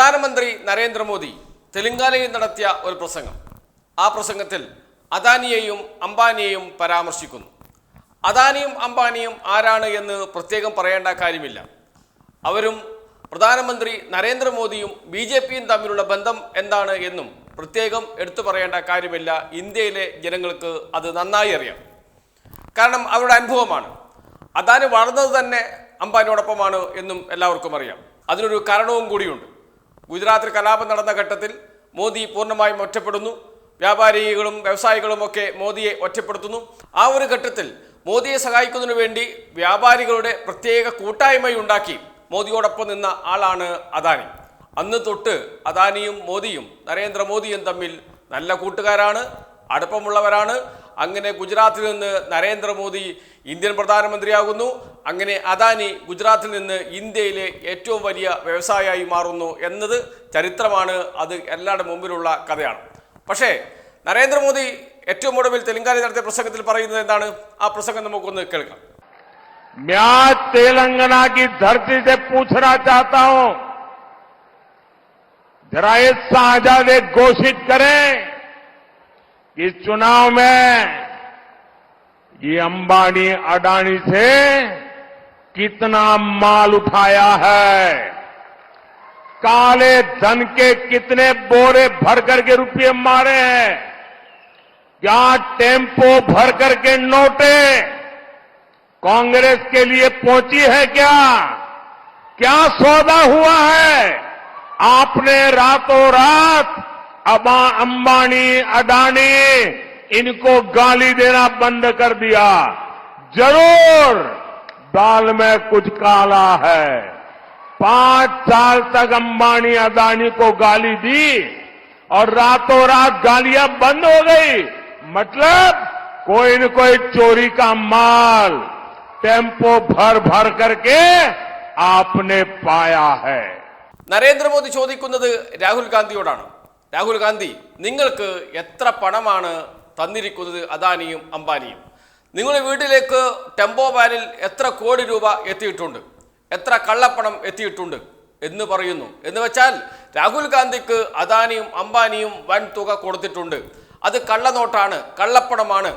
പ്രധാനമന്ത്രി നരേന്ദ്രമോദി തെലങ്കാനയിൽ നടത്തിയ ഒരു പ്രസംഗം. ആ പ്രസംഗത്തിൽ അദാനിയെയും അംബാനിയെയും പരാമർശിക്കുന്നു. അദാനിയും അംബാനിയും ആരാണ് എന്ന് പ്രത്യേകം പറയേണ്ട കാര്യമില്ല. അവരും പ്രധാനമന്ത്രി നരേന്ദ്രമോദിയും ബി ജെ പിയും തമ്മിലുള്ള ബന്ധം എന്താണ് എന്നും പ്രത്യേകം എടുത്തു പറയേണ്ട കാര്യമില്ല. ഇന്ത്യയിലെ ജനങ്ങൾക്ക് അത് നന്നായി അറിയാം. കാരണം അവരുടെ അനുഭവമാണ്. അദാനി വളർന്നത് തന്നെ അംബാനിയോടൊപ്പമാണ് എന്നും എല്ലാവർക്കും അറിയാം. അതിനൊരു കാരണവും കൂടിയുണ്ട്. ഗുജറാത്തിൽ കലാപം നടന്ന ഘട്ടത്തിൽ മോദി പൂർണമായും ഒറ്റപ്പെടുന്നു. വ്യാപാരികളും വ്യവസായികളും ഒക്കെ മോദിയെ ഒറ്റപ്പെടുത്തുന്നു. ആ ഒരു ഘട്ടത്തിൽ മോദിയെ സഹായിക്കുന്നതിനു വേണ്ടി വ്യാപാരികളുടെ പ്രത്യേക കൂട്ടായ്മയുണ്ടാക്കി മോദിയോടൊപ്പം നിന്ന ആളാണ് അദാനി. അന്ന് തൊട്ട് അദാനിയും മോദിയും നരേന്ദ്രമോദിയും തമ്മിൽ നല്ല കൂട്ടുകാരാണ് അടുപ്പമുള്ളവരാണ്. അങ്ങനെ ഗുജറാത്തിൽ നിന്ന് നരേന്ദ്രമോദി ഇന്ത്യൻ പ്രധാനമന്ത്രിയാകുന്നു അങ്ങനെ അദാനി ഗുജറാത്തിൽ നിന്ന് ഇന്ത്യയിലെ ഏറ്റവും വലിയ വ്യവസായമായി മാറുന്നു എന്നത് ചരിത്രമാണ് അത് എല്ലാവരുടെ മുമ്പിലുള്ള കഥയാണ് പക്ഷേ നരേന്ദ്രമോദി ഏറ്റവും ഒടുവിൽ തെലങ്കാന നടത്തിയ പ്രസംഗത്തിൽ പറയുന്നത് എന്താണ് ആ പ്രസംഗം നമുക്കൊന്ന് കേൾക്കാം मैं आज तेलंगाना की धरती से पूछना चाहता हूं जरा ये साझा एक घोषित करें कि इस चुनाव में ये अंबानी, अडानी से कितना माल उठाया है? काले धन के कितने बोरे भर करके रुपये मारे हैं? क्या टेंपो भर करके नोटे कांग्रेस के लिए पहुँची है क्या? क्या सौदा हुआ है? आपने रातों रात अबा अंबानी अडानी इनको गाली देना बंद कर दिया जरूर दाल में कुछ काला है पांच साल तक अंबानी अडानी को गाली दी और रातों रात गालियां बंद हो गई मतलब कोई न कोई चोरी का माल टेम्पो भर भर करके आपने पाया है നരേന്ദ്രമോദി ചോദിക്കുന്നത് രാഹുൽ ഗാന്ധിയോടാണ് രാഹുൽ ഗാന്ധി നിങ്ങൾക്ക് എത്ര പണമാണ് തന്നിരിക്കുന്നത് അദാനിയും അംബാനിയും? നിങ്ങളുടെ വീട്ടിലേക്ക് ടെമ്പോ വാനിൽ എത്ര കോടി രൂപ എത്തിയിട്ടുണ്ട്? എത്ര കള്ളപ്പണം എത്തിയിട്ടുണ്ട്? എന്ന് പറയുന്നു. എന്ന് വെച്ചാൽ രാഹുൽ ഗാന്ധിക്ക് അദാനിയും അംബാനിയും വൻ തുക കൊടുത്തിട്ടുണ്ട്. അത് കള്ളനോട്ടാണ് കള്ളപ്പണമാണ്.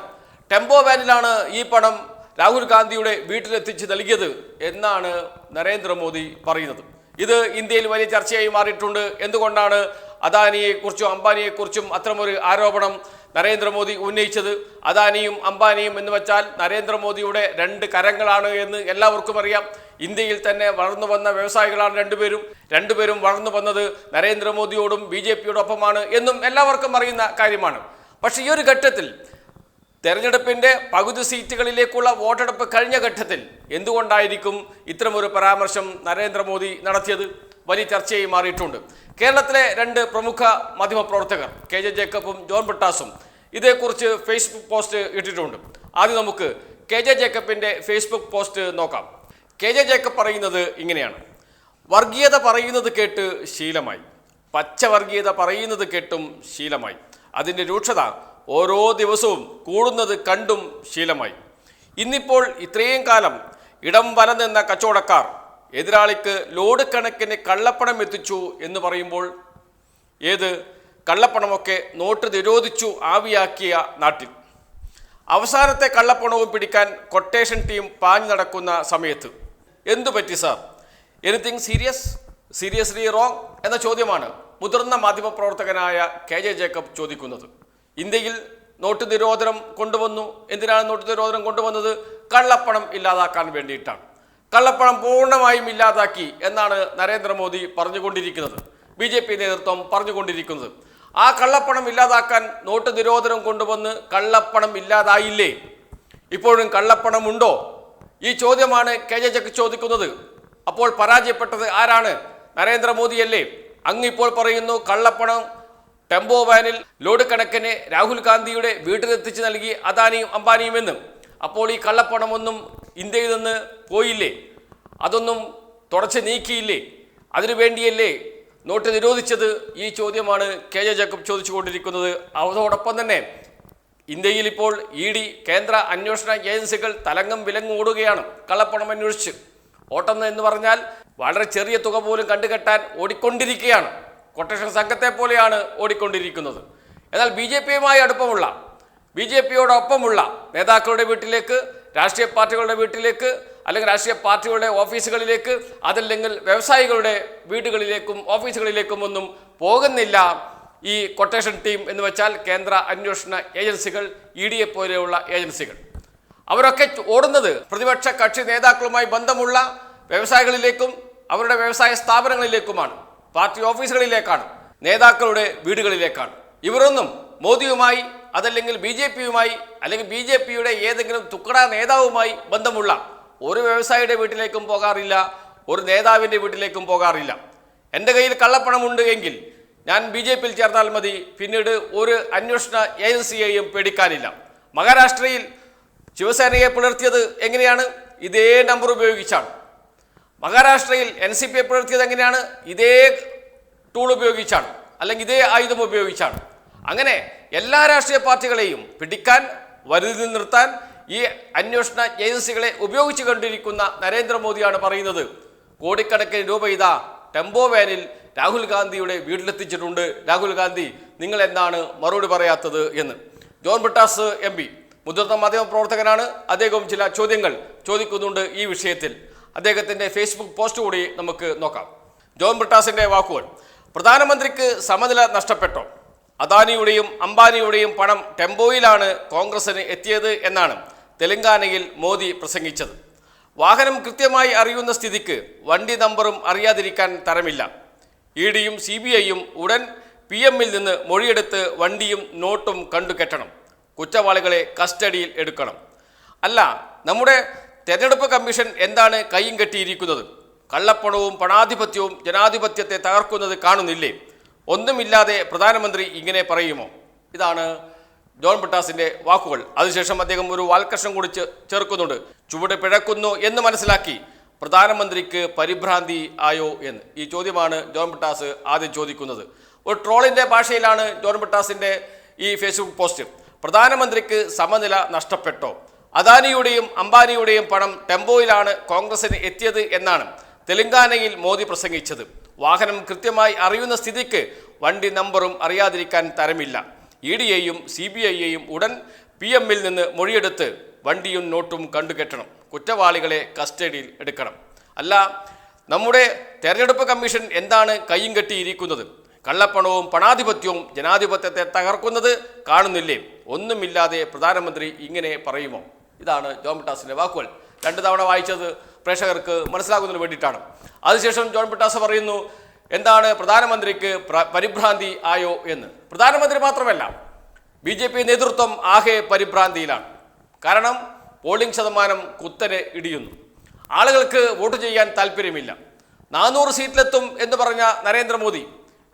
ടെമ്പോ വാനിലാണ് ഈ പണം രാഹുൽ ഗാന്ധിയുടെ വീട്ടിലെത്തിച്ച് നൽകിയത് എന്നാണ് നരേന്ദ്രമോദി പറയുന്നത്. ഇത് ഇന്ത്യയിൽ വലിയ ചർച്ചയായി മാറിയിട്ടുണ്ട്. എന്തുകൊണ്ടാണ് അദാനിയെക്കുറിച്ചും അംബാനിയെക്കുറിച്ചും അത്തരമൊരു ആരോപണം നരേന്ദ്രമോദി ഉന്നയിച്ചത്. അദാനിയും അംബാനിയും എന്ന് വെച്ചാൽ നരേന്ദ്രമോദിയുടെ രണ്ട് കരങ്ങളാണ് എന്ന് എല്ലാവർക്കും അറിയാം. ഇന്ത്യയിൽ തന്നെ വളർന്നു വന്ന വ്യവസായികളാണ് രണ്ടുപേരും. രണ്ടുപേരും വളർന്നു വന്നത് നരേന്ദ്രമോദിയോടും ബി ജെ പിയോടൊപ്പമാണ് എന്നും എല്ലാവർക്കും അറിയുന്ന കാര്യമാണ്. പക്ഷേ ഈ ഒരു ഘട്ടത്തിൽ തെരഞ്ഞെടുപ്പിന്റെ പകുതി സീറ്റുകളിലേക്കുള്ള വോട്ടെടുപ്പ് കഴിഞ്ഞ ഘട്ടത്തിൽ എന്തുകൊണ്ടായിരിക്കും ഇത്തരമൊരു പരാമർശം നരേന്ദ്രമോദി നടത്തിയത്? വലിയ ചർച്ചയായി മാറിയിട്ടുണ്ട്. കേരളത്തിലെ രണ്ട് പ്രമുഖ മാധ്യമപ്രവർത്തകർ കെ ജെ ജേക്കബും ജോൺ ബ്രിട്ടാസും ഇതേക്കുറിച്ച് ഫേസ്ബുക്ക് പോസ്റ്റ് ഇട്ടിട്ടുണ്ട്. ആദ്യം നമുക്ക് കെ ജെ ജേക്കബിന്റെ ഫേസ്ബുക്ക് പോസ്റ്റ് നോക്കാം. കെ ജെ ജേക്കബ് പറയുന്നത് ഇങ്ങനെയാണ്. വർഗീയത പറയുന്നത് കേട്ട് ശീലമായി. പച്ചവർഗീയത പറയുന്നത് കേട്ടും ശീലമായി. അതിന്റെ രൂക്ഷത ഓരോ ദിവസവും കൂടുന്നത് കണ്ടും ശീലമായി. ഇന്നിപ്പോൾ ഇത്രയും കാലം ഇടം വല നിന്ന കച്ചവടക്കാർ എതിരാളിക്ക് ലോഡ് കണക്കിന് കള്ളപ്പണം എത്തിച്ചു എന്ന് പറയുമ്പോൾ ഏത്? കള്ളപ്പണമൊക്കെ നോട്ട് നിരോധിച്ചു ആവിയാക്കിയ നാട്ടിൽ. അവസാനത്തെ കള്ളപ്പണവും പിടിക്കാൻ കൊട്ടേഷൻ ടീം പാഞ്ഞു നടക്കുന്ന സമയത്ത്. എന്തു പറ്റി sir anything serious seriously wrong എന്ന ചോദ്യമാണ് മുതിർന്ന മാധ്യമപ്രവർത്തകനായ കെ ജെ ജേക്കബ് ചോദിക്കുന്നത്. ഇന്ത്യയിൽ നോട്ട് നിരോധനം കൊണ്ടുവന്നു. എന്തിനാണ് നോട്ട് നിരോധനം കൊണ്ടുവന്നത്? കള്ളപ്പണം ഇല്ലാതാക്കാൻ വേണ്ടിയിട്ടാണ്. കള്ളപ്പണം പൂർണമായും ഇല്ലാതാക്കി എന്നാണ് നരേന്ദ്രമോദി പറഞ്ഞുകൊണ്ടിരിക്കുന്നത്. ബി ജെ പി നേതൃത്വം പറഞ്ഞുകൊണ്ടിരിക്കുന്നത്. ആ കള്ളപ്പണം ഇല്ലാതാക്കാൻ നോട്ട് നിരോധനം കൊണ്ടുവന്ന് കള്ളപ്പണം ഇല്ലാതായില്ലേ? ഇപ്പോഴും കള്ളപ്പണമുണ്ടോ? ഈ ചോദ്യമാണ് കെ ജെ ജക്ക് ചോദിക്കുന്നത്. അപ്പോൾ പരാജയപ്പെട്ടത് ആരാണ്? നരേന്ദ്രമോദിയല്ലേ. അങ്ങ് ഇപ്പോൾ പറയുന്നു കള്ളപ്പണം ടെമ്പോ വാനിൽ ലോഡ് കണക്കിന് രാഹുൽ ഗാന്ധിയുടെ വീട്ടിലെത്തിച്ച് നൽകി അദാനിയും അംബാനിയുമെന്ന്. അപ്പോൾ ഈ കള്ളപ്പണമൊന്നും ഇന്ത്യയിൽ നിന്ന് പോയില്ലേ? അതൊന്നും തുടച്ച് നീക്കിയില്ലേ? അതിനു വേണ്ടിയല്ലേ നോട്ട് നിരോധിച്ചത്? ഈ ചോദ്യമാണ് കെ ജെ ജേക്കബ് ചോദിച്ചുകൊണ്ടിരിക്കുന്നത്. അതോടൊപ്പം തന്നെ ഇന്ത്യയിൽ ഇപ്പോൾ ഇ ഡി കേന്ദ്ര അന്വേഷണ ഏജൻസികൾ തലങ്ങും വിലങ്ങും ഓടുകയാണ്. കള്ളപ്പണം അന്വേഷിച്ച്. ഓട്ടം എന്ന് പറഞ്ഞാൽ വളരെ ചെറിയ തുക പോലും കണ്ടുകെട്ടാൻ ഓടിക്കൊണ്ടിരിക്കുകയാണ്. കൊട്ടേഷൻ സംഘത്തെ പോലെയാണ് ഓടിക്കൊണ്ടിരിക്കുന്നത്. എന്നാൽ ബി ജെ പിയുമായി അടുപ്പമുള്ള ബി ജെ പിയോടൊപ്പമുള്ള നേതാക്കളുടെ വീട്ടിലേക്ക് രാഷ്ട്രീയ പാർട്ടികളുടെ വീട്ടിലേക്ക് അല്ലെങ്കിൽ രാഷ്ട്രീയ പാർട്ടികളുടെ ഓഫീസുകളിലേക്ക് അതല്ലെങ്കിൽ വ്യവസായികളുടെ വീടുകളിലേക്കും ഓഫീസുകളിലേക്കും ഒന്നും പോകുന്നില്ല. ഈ കൊട്ടേഷൻ ടീം എന്ന് വെച്ചാൽ കേന്ദ്ര അന്വേഷണ ഏജൻസികൾ ഇ ഡി എ പോലെയുള്ള ഏജൻസികൾ. അവരൊക്കെ ഓടുന്നത് പ്രതിപക്ഷ കക്ഷി നേതാക്കളുമായി ബന്ധമുള്ള വ്യവസായികളിലേക്കും അവരുടെ വ്യവസായ സ്ഥാപനങ്ങളിലേക്കുമാണ്. പാർട്ടി ഓഫീസുകളിലേക്കാണ് നേതാക്കളുടെ വീടുകളിലേക്കാണ്. ഇവരൊന്നും മോദിയുമായി അതല്ലെങ്കിൽ ബി ജെ പിയുമായി അല്ലെങ്കിൽ ബി ജെ പിയുടെ ഏതെങ്കിലും തുക്കട നേതാവുമായി ബന്ധമുള്ള ഒരു വ്യവസായിയുടെ വീട്ടിലേക്കും പോകാറില്ല ഒരു നേതാവിന്റെ വീട്ടിലേക്കും പോകാറില്ല. എന്റെ കയ്യിൽ കള്ളപ്പണമുണ്ട് എങ്കിൽ ഞാൻ ബി ജെ പിയിൽ ചേർന്നാൽ മതി പിന്നീട് ഒരു അന്വേഷണ ഏജൻസിയെയും പേടിക്കാനില്ല. മഹാരാഷ്ട്രയിൽ ശിവസേനയെ പുലർത്തിയത് എങ്ങനെയാണ്? ഇതേ നമ്പർ ഉപയോഗിച്ചാണ്. മഹാരാഷ്ട്രയിൽ എൻ സി പിയെ പുലർത്തിയത് എങ്ങനെയാണ്? ഇതേ ടൂൾ ഉപയോഗിച്ചാണ്. അല്ലെങ്കിൽ ഇതേ ആയുധം ഉപയോഗിച്ചാണ്. അങ്ങനെ എല്ലാ രാഷ്ട്രീയ പാർട്ടികളെയും പിടിക്കാൻ വരുതി നിർത്താൻ ഈ അന്വേഷണ ഏജൻസികളെ ഉപയോഗിച്ചു കൊണ്ടിരിക്കുന്ന നരേന്ദ്രമോദിയാണ് പറയുന്നത്. കോടിക്കണക്കിന് രൂപ ഇതാ ടെമ്പോ വാനിൽ രാഹുൽ ഗാന്ധിയുടെ വീട്ടിലെത്തിച്ചിട്ടുണ്ട്. രാഹുൽ ഗാന്ധി നിങ്ങൾ എന്താണ് മറുപടി പറയാത്തത് എന്ന്? ജോൺ ബ്രിട്ടാസ് എം പി മുതിർന്ന മാധ്യമ പ്രവർത്തകനാണ്. അദ്ദേഹം ചില ചോദ്യങ്ങൾ ചോദിക്കുന്നുണ്ട് ഈ വിഷയത്തിൽ. അദ്ദേഹത്തിന്റെ ഫേസ്ബുക്ക് പോസ്റ്റ് കൂടി നമുക്ക് നോക്കാം. ജോൺ ബ്രിട്ടാസിന്റെ വാക്കുകൾ പ്രധാനമന്ത്രിക്ക് സമനില നഷ്ടപ്പെട്ടോ? അദാനിയുടെയും അംബാനിയുടെയും പണം ടെമ്പോയിലാണ് കോൺഗ്രസിന് എത്തിയത് എന്നാണ് തെലങ്കാനയിൽ മോദി പ്രസംഗിച്ചത്. വാഹനം കൃത്യമായി അറിയുന്ന സ്ഥിതിക്ക് വണ്ടി നമ്പറും അറിയാതിരിക്കാൻ തരമില്ല. ഇ ഡിയും സി ബി ഐയും ഉടൻ പി എമ്മിൽ നിന്ന് മൊഴിയെടുത്ത് വണ്ടിയും നോട്ടും കണ്ടുകെട്ടണം. കുറ്റവാളികളെ കസ്റ്റഡിയിൽ എടുക്കണം. അല്ല നമ്മുടെ തെരഞ്ഞെടുപ്പ് കമ്മീഷൻ എന്താണ് കൈയും കെട്ടിയിരിക്കുന്നത്? കള്ളപ്പണവും പണാധിപത്യവും ജനാധിപത്യത്തെ തകർക്കുന്നത് കാണുന്നില്ലേ? ഒന്നുമില്ലാതെ പ്രധാനമന്ത്രി ഇങ്ങനെ പറയുമോ? ഇതാണ് ജോൺ ബ്രിട്ടാസിന്റെ വാക്കുകൾ. അതിനുശേഷം അദ്ദേഹം ഒരു വാൽക്കർഷം കൂടി ചേർക്കുന്നുണ്ട്. ചുവട് പിഴക്കുന്നു എന്ന് മനസ്സിലാക്കി പ്രധാനമന്ത്രിക്ക് പരിഭ്രാന്തി ആയോ എന്ന്. ഈ ചോദ്യമാണ് ജോൺ ബ്രിട്ടാസ് ആദ്യം ചോദിക്കുന്നത്. ഒരു ട്രോളിന്റെ ഭാഷയിലാണ് ജോൺ ബ്രിട്ടാസിന്റെ ഈ ഫേസ്ബുക്ക് പോസ്റ്റ്. പ്രധാനമന്ത്രിക്ക് സമനില നഷ്ടപ്പെട്ടോ? അദാനിയുടെയും അംബാനിയുടെയും പണം ടെമ്പോയിലാണ് കോൺഗ്രസിന് എത്തിയത് എന്നാണ് തെലങ്കാനയിൽ മോദി പ്രസംഗിച്ചത്. വാഹനം കൃത്യമായി അറിയുന്ന സ്ഥിതിക്ക് വണ്ടി നമ്പറും അറിയാതിരിക്കാൻ തരമില്ല. ഇ ഡിയെയും സി ബി ഐയെയും ഉടൻ പി എമ്മിൽ നിന്ന് മൊഴിയെടുത്ത് വണ്ടിയും നോട്ടും കണ്ടുകെട്ടണം. കുറ്റവാളികളെ കസ്റ്റഡിയിൽ എടുക്കണം. അല്ല നമ്മുടെ തെരഞ്ഞെടുപ്പ് കമ്മീഷൻ എന്താണ് കയ്യും കെട്ടിയിരിക്കുന്നത്? കള്ളപ്പണവും പണാധിപത്യവും ജനാധിപത്യത്തെ തകർക്കുന്നത് കാണുന്നില്ലേ? ഒന്നുമില്ലാതെ പ്രധാനമന്ത്രി ഇങ്ങനെ പറയുമോ? ഇതാണ് ജോമിട്ടാസിന്റെ വാക്കുകൾ. രണ്ട് തവണ വായിച്ചത് പ്രേക്ഷകർക്ക് മനസ്സിലാകുന്നതിന് വേണ്ടിയിട്ടാണ്. അതിനുശേഷം ജോൺ പിട്ടാസ പറയുന്നു എന്താണ് പ്രധാനമന്ത്രിക്ക് പരിഭ്രാന്തി ആയോ എന്ന്? പ്രധാനമന്ത്രി മാത്രമല്ല ബി ജെ പി നേതൃത്വം ആകെ പരിഭ്രാന്തിയിലാണ്. കാരണം പോളിംഗ് ശതമാനം കുത്തനെ ഇടിയുന്നു. ആളുകൾക്ക് വോട്ട് ചെയ്യാൻ താല്പര്യമില്ല. നാനൂറ് സീറ്റിലെത്തും എന്ന് പറഞ്ഞ നരേന്ദ്രമോദി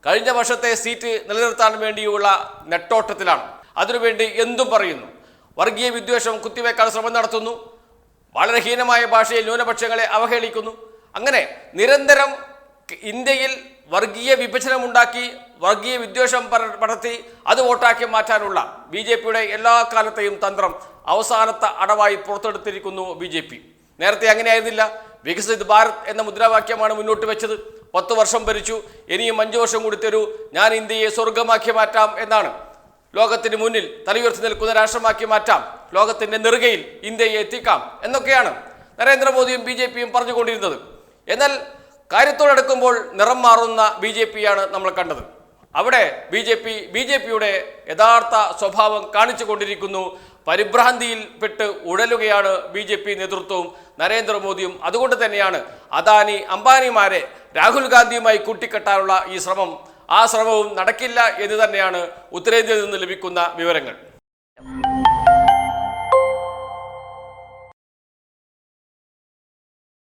കഴിഞ്ഞ വർഷത്തെ സീറ്റ് നിലനിർത്താൻ വേണ്ടിയുള്ള നെട്ടോട്ടത്തിലാണ്. അതിനുവേണ്ടി എന്തും പറയുന്നു. വർഗീയ വിദ്വേഷം കുത്തിവെക്കാൻ ശ്രമം നടത്തുന്നു. വളരെ ഹീനമായ ഭാഷയിൽ ന്യൂനപക്ഷങ്ങളെ അവഹേളിക്കുന്നു. അങ്ങനെ നിരന്തരം ഇന്ത്യയിൽ വർഗീയ വിഭജനമുണ്ടാക്കി വർഗീയ വിദ്വേഷം പടർത്തി അത് വോട്ടാക്കി മാറ്റാനുള്ള ബി ജെ പിയുടെ എല്ലാ കാലത്തെയും തന്ത്രം അവസാനത്തെ അടവായി പുറത്തെടുത്തിരിക്കുന്നു ബി ജെ പി. നേരത്തെ അങ്ങനെയായിരുന്നില്ല. വികസിത് ഭാരത് എന്ന മുദ്രാവാക്യമാണ് മുന്നോട്ട് വെച്ചത്. പത്ത് വർഷം ഭരിച്ചു. ഇനിയും അഞ്ചു വർഷം കൂടി തരൂ. ഞാൻ ഇന്ത്യയെ സ്വർഗമാക്കി മാറ്റാം എന്നാണ്. ലോകത്തിന് മുന്നിൽ തലയുയർത്തി നിൽക്കുന്ന രാഷ്ട്രമാക്കി മാറ്റാം. ലോകത്തിന്റെ നെറുകയിൽ ഇന്ത്യയെ എത്തിക്കാം എന്നൊക്കെയാണ് നരേന്ദ്രമോദിയും ബി ജെ പിയും പറഞ്ഞുകൊണ്ടിരുന്നത്. എന്നാൽ കാര്യത്തോടടുക്കുമ്പോൾ നിറം മാറുന്ന ബി ജെ പിയാണ് നമ്മൾ കണ്ടത്. അവിടെ B J P B J പിയുടെ യഥാർത്ഥ സ്വഭാവം കാണിച്ചു കൊണ്ടിരിക്കുന്നു പരിഭ്രാന്തിയിൽ പെട്ട് ഉഴലുകയാണ് ബി ജെ പി നേതൃത്വവും നരേന്ദ്രമോദിയും. അതുകൊണ്ട് തന്നെയാണ് അദാനി അംബാനിമാരെ രാഹുൽ ഗാന്ധിയുമായി കൂട്ടിക്കെട്ടാനുള്ള ഈ ശ്രമം. ആ ശ്രമവും നടക്കില്ല എന്ന് തന്നെയാണ് ഉത്തരേന്ത്യയിൽ നിന്ന് ലഭിക്കുന്ന വിവരങ്ങൾ.